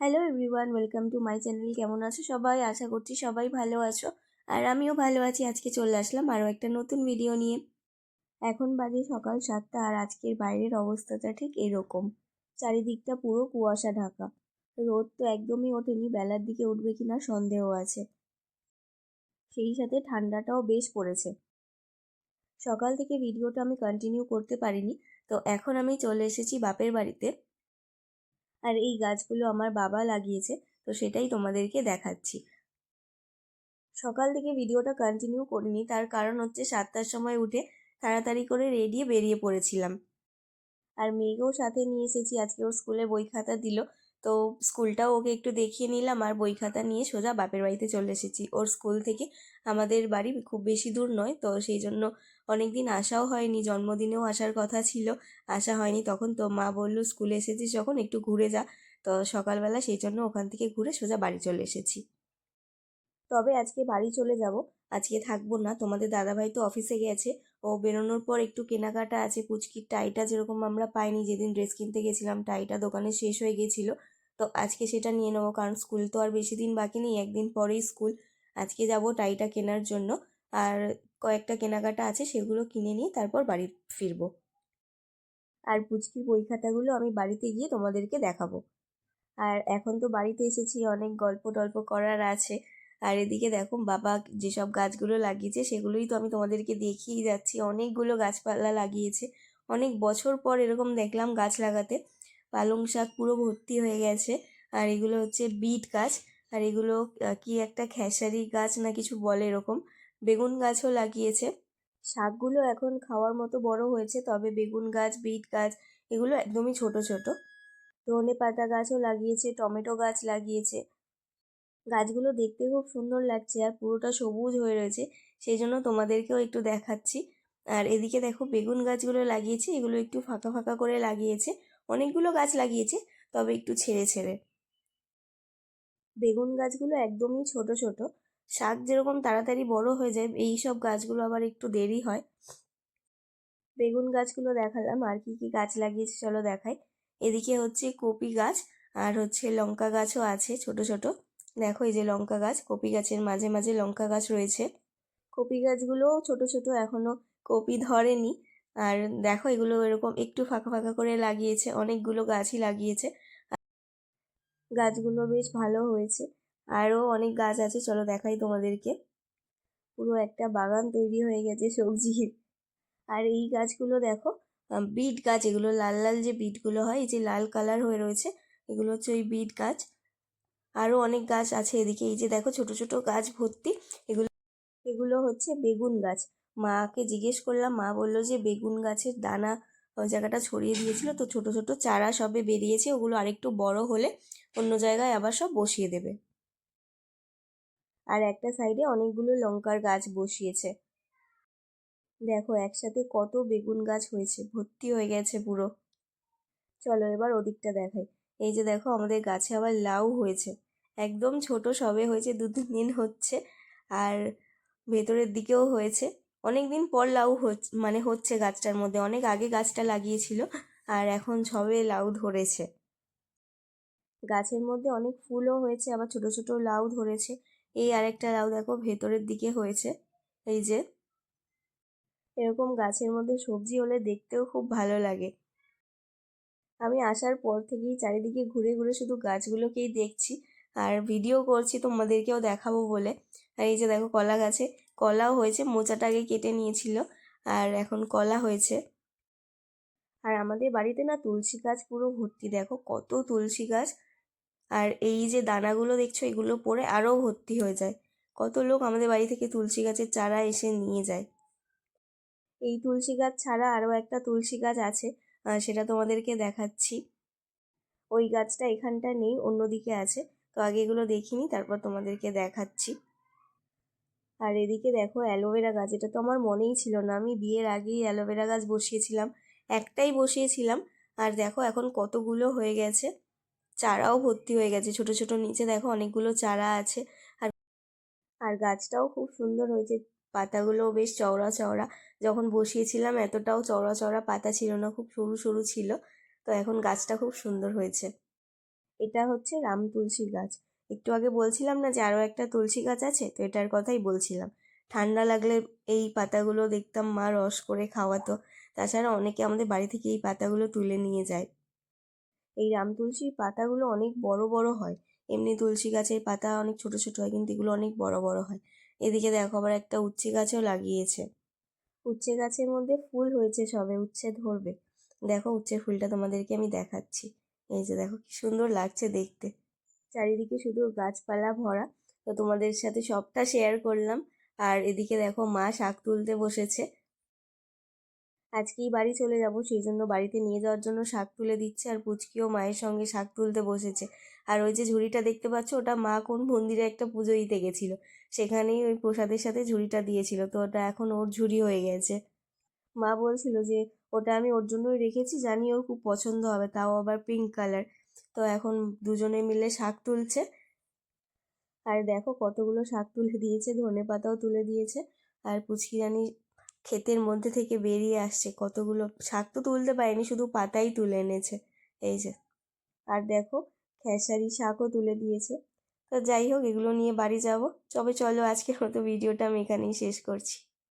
Hello everyone welcome to my channel কেমন আছো সবাই? আশা করছি সবাই ভালো আছো। আর আমিও ভালো আছি। আজকে চলে আসলাম আরও একটা নতুন ভিডিও নিয়ে। এখন বাজে সকাল সাতটা আর আজকের বাইরের অবস্থাটা ঠিক এরকম। চারিদিকটা পুরো কুয়াশা ঢাকা। রোদ তো একদমই ওঠেনি, বেলার দিকে উঠবে কিনা সন্দেহ আছে। সেই সাথে ঠান্ডাটাও বেশ পড়েছে। সকাল থেকে ভিডিওটা আমি কন্টিনিউ করতে পারিনি। তো এখন আমি চলে এসেছি বাপের বাড়িতে। আর এই গাছগুলো আমার বাবা লাগিয়েছে, তো সেটাই তোমাদেরকে দেখাচ্ছি। সকাল থেকে ভিডিওটা কন্টিনিউ করিনি, তার কারণ হচ্ছে সাতটার সময় উঠে তাড়াতাড়ি করে রেডিয়ে বেরিয়ে পড়েছিলাম। আর মেয়েকেও সাথে নিয়ে এসেছি, আজকে ওর স্কুলে বই খাতা দিল, তো স্কুলটাও ওকে একটু দেখিয়ে নিলাম আর বই খাতা নিয়ে সোজা বাপের বাড়িতে চলে এসেছি। ওর স্কুল থেকে আমাদের বাড়ি খুব বেশি দূর নয়, তো সেই জন্য অনেক দিন আসাও হয়নি, জন্মদিনেও আসার কথা ছিল আসা হয়নি। তখন তো মা বলল, স্কুলে এসেছিস যখন, একটু ঘুরে যা। তো সকালবেলা সেই জন্য ওখান থেকে ঘুরে সোজা বাড়ি চলে এসেছি। তবে আজকে বাড়ি চলে যাব, আজকে থাকব না। তোমাদের দাদাভাই তো অফিসে গেছে, ও বেরোনোর পর একটু কেনাকাটা আছে, পুচকির টাইটা যেরকম আমরা পাইনি, যেদিন ড্রেস কিনতে গেছিলাম, টাইটা দোকানে শেষ হয়ে গেছিল। তো আজকে সেটা নিয়ে নেব, কারণ স্কুল তো আর বেশি দিন বাকি নেই, একদিন পরেই স্কুল। আজকে যাব টাইটা কেনার জন্য। আর কয়েকটা কেনাকাটা আছে, সেগুলো কিনে নিয়ে তারপর বাড়ি ফিরবো। আর পুচকির বই খাতাগুলো আমি বাড়িতে গিয়ে তোমাদেরকে দেখাবো। আর এখন তো বাড়িতে এসেছি, অনেক গল্প টল্প করার আছে। আর এদিকে দেখো বাবা যেসব গাছগুলো লাগিয়েছে, সেগুলোই তো আমি তোমাদেরকে দেখিয়েই যাচ্ছি। অনেকগুলো গাছপালা লাগিয়েছে। অনেক বছর পর এরকম দেখলাম গাছ লাগাতে। পালং শাক পুরো ভর্তি হয়ে গেছে। আর এগুলো হচ্ছে বিট গাছ। আর এগুলো কি একটা খেসারি গাছ না কিছু বলে এরকম। বেগুন গাছও লাগিয়েছে। শাকগুলো এখন খাওয়ার মতো বড় হয়েছে, তবে বেগুন গাছ, বিট গাছ এগুলো একদমই ছোট ছোট। ধনে পাতা গাছও লাগিয়েছে, টমেটো গাছ লাগিয়েছে। গাছগুলো দেখতে খুব সুন্দর লাগছে আর পুরোটা সবুজ হয়ে রয়েছে, সেই জন্য তোমাদেরকেও একটু দেখাচ্ছি। আর এদিকে দেখো বেগুন গাছগুলো লাগিয়েছে, এগুলো একটু ফাঁকা ফাঁকা করে লাগিয়েছে। অনেকগুলো গাছ লাগিয়েছে, তবে একটু ছেড়ে ছেড়ে। বেগুন গাছগুলো একদমই ছোট ছোট। শাক যেরকম তাড়াতাড়ি বড় হয়ে যায় এই সব গাছগুলো আবার একটু দেরি হয়। বেগুন গাছগুলো দেখালাম, আর কি কি গাছ লাগিয়েছে চলো দেখাই। এদিকে হচ্ছে কপি গাছ, আর হচ্ছে লঙ্কা গাছও আছে ছোট ছোট। দেখো এই যে লঙ্কা গাছ, কপি গাছের মাঝে মাঝে লঙ্কা গাছ রয়েছে। কপি গাছগুলোও ছোট ছোট, এখনও কপি ধরেনি। আর দেখো এগুলো এরকম একটু ফাঁকা ফাঁকা করে লাগিয়েছে, অনেকগুলো গাছই লাগিয়েছে। গাছগুলো বেশ ভালো হয়েছে। আরও অনেক গাছ আছে, চলো দেখাই তোমাদেরকে। পুরো একটা বাগান তৈরি হয়ে গেছে সবজির। আর এই গাছগুলো দেখো বিট গাছ, এগুলো লাল লাল যে বিটগুলো হয়, এই যে লাল কালার হয়ে রয়েছে, এগুলো হচ্ছে ওই বিট গাছ। আরও অনেক গাছ আছে এদিকে, এই যে দেখো ছোট ছোট গাছ ভর্তি, এগুলো এগুলো হচ্ছে বেগুন গাছ। মাকে জিজ্ঞেস করলাম, মা বলল যে বেগুন গাছের দানা ওই জায়গাটা ছড়িয়ে দিয়েছিল, তো ছোট ছোট চারা সবে বেরিয়েছে, ওগুলো আরেকটু বড় হলে অন্য জায়গায় আবার সব বসিয়ে দেবে। আর একটা সাইডে অনেকগুলো লঙ্কার গাছ বসিয়েছে। দেখো, একসাথে কত বেগুন গাছ হয়েছে, ভর্তি হয়ে গেছে পুরো। চলো এবার ওদিকটা দেখাই। এই যে দেখো, আমাদের গাছে আবার লাউ হয়েছে। একদম ছোট সবে হয়েছে, দু তিন দিন হচ্ছে আর ভেতরের দিকেও হয়েছে। অনেক দিন পর লাউ হচ্ছে মানে হচ্ছে গাছটার মধ্যে। অনেক আগে গাছটা লাগিয়েছিল আর এখন সবে লাউ ধরেছে। গাছের মধ্যে অনেক ফুলও হয়েছে, আবার ছোট ছোট লাউ ধরেছে। এই আরেকটা লাউ দেখো ভেতরের দিকে হয়েছে। এই যে, এরকম গাছের মধ্যে সবজি হলে দেখতেও খুব ভালো লাগে। আমি আসার পর থেকেই চারিদিকে ঘুরে ঘুরে শুধু গাছগুলোকেই দেখছি আর ভিডিও করছি তোমাদেরকেও দেখাবো বলে। আর এই যে দেখো কলা গাছে, কলাও হয়েছে, মোচাটা কেটে নিয়েছিল আর এখন কলা হয়েছে। আর আমাদের বাড়িতে না তুলসী গাছ পুরো ভর্তি, দেখো কত তুলসী গাছ। আর এই যে দানাগুলো দেখছ, এগুলো পরে আরও ভর্তি হয়ে যায়। কত লোক আমাদের বাড়ি থেকে তুলসী গাছের চারা এসে নিয়ে যায়। এই তুলসী গাছ ছাড়া আরও একটা তুলসী গাছ আছে সেটা তোমাদেরকে দেখাচ্ছি। ওই গাছটা এখানটা নেই, অন্যদিকে আছে। তো আগে এগুলো দেখিনি, তারপর তোমাদেরকে দেখাচ্ছি। আর এদিকে দেখো অ্যালোভেরা গাছ, এটা তো আমার মনেই ছিল না। আমি বিয়ের আগেই অ্যালোভেরা গাছ বসিয়েছিলাম, একটাই বসিয়েছিলাম। আর দেখো এখন কতগুলো হয়ে গেছে। চারাও ভর্তি হয়ে গেছে। ছোট ছোট নিচে দেখো অনেকগুলো চারা আছে। আর আর গাছটাও খুব সুন্দর হয়েছে। পাতাগুলোও বেশ চওড়া চওড়া। যখন বসিয়েছিলাম এতটাও চওড়া চওড়া পাতা ছিল না, খুব সরু সরু ছিল। তো এখন গাছটা খুব সুন্দর হয়েছে। এটা হচ্ছে রাম তুলসী গাছ। একটু আগে বলছিলাম না যে আরও একটা তুলসী গাছ আছে? তো এটার কথাই বলছিলাম। ঠান্ডা লাগলে এই পাতাগুলো দেখতাম মা রস করে খাওয়াতো। তাছাড়া অনেকে আমাদের বাড়ি থেকে এই পাতাগুলো তুলে নিয়ে যায়। এই রাম তুলসীর পাতাগুলো অনেক বড় বড় হয়। এমনি তুলসী গাছের পাতা অনেক ছোট ছোট হয়, কিন্তু এগুলো অনেক বড় বড় হয়। এদিকে দেখো আবার একটা উচ্ছে গাছও লাগিয়েছে। উচ্ছে গাছের মধ্যে ফুল হয়েছে সবে, উচ্ছে ধরবে। দেখো উচ্ছের ফুলটা তোমাদেরকে আমি দেখাচ্ছি। এই যে দেখো কি সুন্দর লাগছে দেখতে। চারিদিকে শুধু গাছপালা ভরা। তো তোমাদের সাথে সবটা শেয়ার করলাম। আর এদিকে দেখো মা শাক তুলতে বসেছে। আজকেই বাড়ি চলে যাব সেই জন্য বাড়িতে নিয়ে যাওয়ার জন্য শাক তুলে দিচ্ছে আর পুচকিও মায়ের সঙ্গে শাক তুলতে বসেছে। আর ওই যে ঝুড়িটা দেখতে পাচ্ছ, ওটা মা কোন মন্দিরে একটা পুজো দিতে গেছিল। সেখানেই ওই প্রসাদের সাথে ঝুড়িটা দিয়েছিল, তো ওটা এখন ওর ঝুড়ি হয়ে গেছে। মা বলছিল যে, ওটা আমি ওর জন্যই রেখেছি, জানি ওর খুব পছন্দ হবে, তাও আবার পিঙ্ক কালার তো এখন দুজনে মিলে শাক তুলছে। আর দেখো কতগুলো শাক তুলে দিয়েছে ধনে পাতাও তুলে দিয়েছে। আর পুচকি রানী ক্ষেতের মধ্যে থেকে বেরিয়ে আসছে। কতগুলো শাক তো তুলতে পারেনি, শুধু পাতাই তুলে এনেছে। এই যে, আর দেখো, খেসারি শাকও তুলে দিয়েছে। তো যাই হোক, এগুলো নিয়ে বাড়ি যাব। তবে চলো, আজকের মতো ভিডিওটা আমি এখানেই শেষ করছি।